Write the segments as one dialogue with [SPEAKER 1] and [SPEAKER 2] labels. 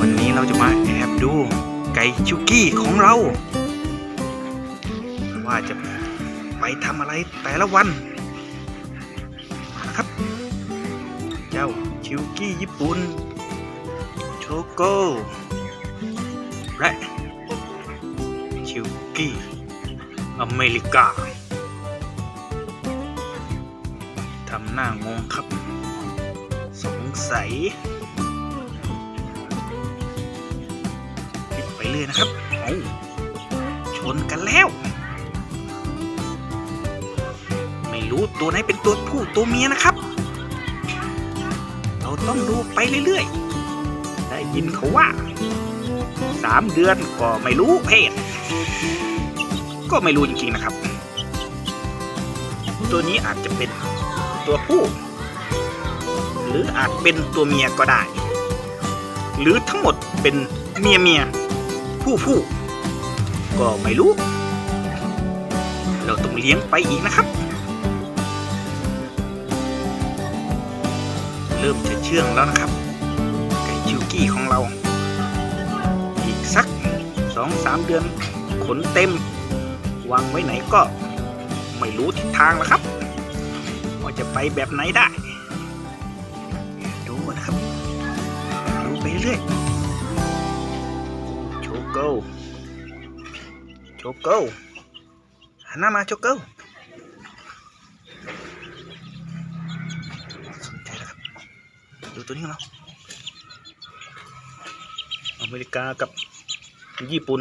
[SPEAKER 1] วันนี้เราจะมาแอบดูไก่ชุกี้ของเรา ว่าจะไปทำอะไรแต่ละวันนะครับ เจ้าชิวกี้ญี่ปุ่นโชโกและชิวกี้อเมริกาทำหน้างงครับ สงสัย เลยนะครับเอาชนกันแล้ว ไม่รู้ตัวไหนเป็นตัวผู้ตัวเมียนะครับ เราต้องดูไปเรื่อยๆ ได้ยินเขาว่าสามเดือนก็ไม่รู้เพศ ก็ไม่รู้จริงๆนะครับ ตัวนี้อาจจะเป็นตัวผู้ หรืออาจเป็นตัวเมียก็ได้ หรือทั้งหมดเป็นเมียเมีย ผู้ผู้ก็ไม่รู้ เราต้องเลี้ยงไปอีกนะครับ เริ่มจะเชื่องแล้วนะครับไก่ชิวกี้ของเรา อีกสักสองสามเดือนขนเต็ม วางไว้ไหนก็ไม่รู้ทิศทางแล้วครับ ว่าจะไปแบบไหนได้ ดูนะครับ ดูไปเรื่อย โชโก้โชโก้หันหน้ามาโชโก้สนใจแล้วครับดูตัวนี้ของเราอเมริกากับญี่ปุ่น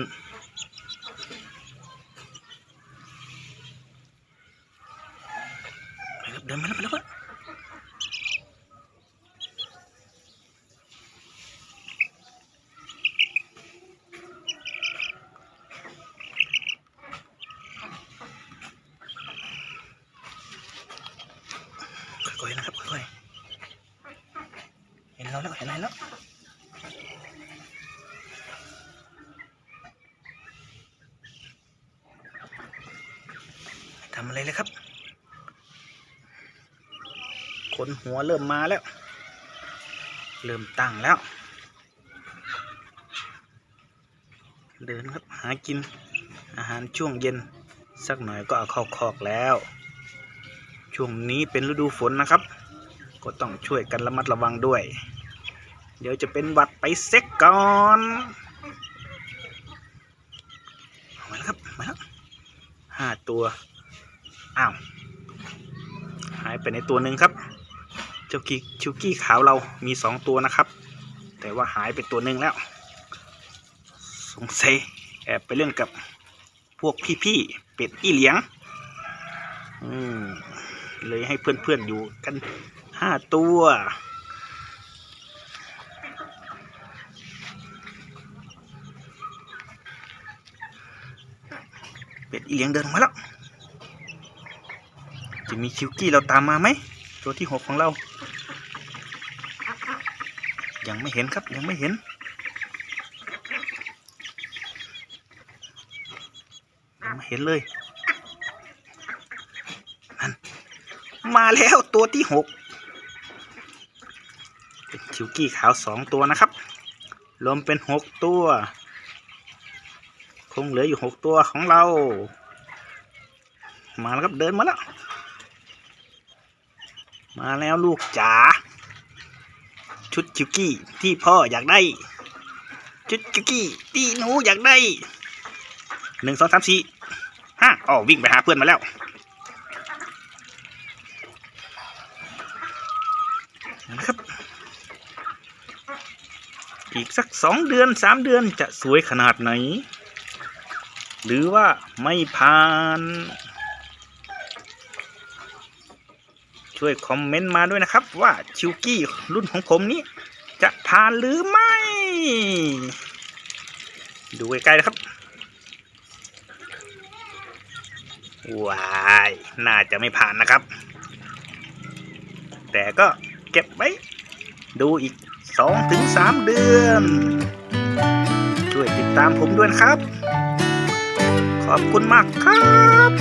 [SPEAKER 1] ไปครับเดินมาแล้วไปแล้ว ค่อยๆนะครับค่อยๆเห็นเราแล้วเห็นอะไรแล้วทำอะไรเลยครับขนหัวเริ่มมาแล้ว เริ่มตั้งแล้ว เดินครับหากินอาหารช่วงเย็น สักหน่อยก็เอาเข้าคอกแล้ว ช่วงนี้เป็นฤดูฝนนะครับ ก็ต้องช่วยกันระมัดระวังด้วย เดี๋ยวจะเป็นวัดไปเซ็กก่อนเอามาแล้วครับมาแล้วห้าตัวอ้าวหายไปในตัวหนึ่งครับเจ้ากี้ชิวกี้ขาวเรามีสองตัวนะครับ แต่ว่าหายไปตัวหนึ่งแล้ว สงสัยแอบไปเรื่องกับพวกพี่ๆเป็ดอีเหลียง อืม เลยให้เพื่อนๆอยู่กันห้าตัว เป็ดอีเลียงเดินมาแล้ว จะมีชิวกี้เราตามมาไหม ตัวที่หกของเรา ยังไม่เห็นครับยังไม่เห็นยังไม่เห็นเลยนั่น มาแล้วตัวที่หกเป็นชิวกี้ขาวสองตัวนะครับ รวมเป็นหกตัว คงเหลืออยู่หกตัวของเรา มาแล้วครับเดินมาแล้ว มาแล้วลูกจ๋าชุดชิวกี้ที่พ่ออยากได้ ชุดชิวกี้ที่หนูอยากได้หนึ่งสองสามสี่ห้าอ๋อวิ่งไปหาเพื่อนมาแล้วนะครับ อีกสักสองเดือนสามเดือนจะสวยขนาดไหน หรือว่าไม่ผ่าน ช่วยคอมเมนต์มาด้วยนะครับ ว่าชิวกี้รุ่นของผมนี้ จะผ่านหรือไม่ ดูใกล้ๆนะครับว้ายน่าจะไม่ผ่านนะครับ แต่ก็เก็บไว้ ดูอีก สองถึงสามเดือน ช่วยติดตามผมด้วยครับ ขอบคุณมากครับ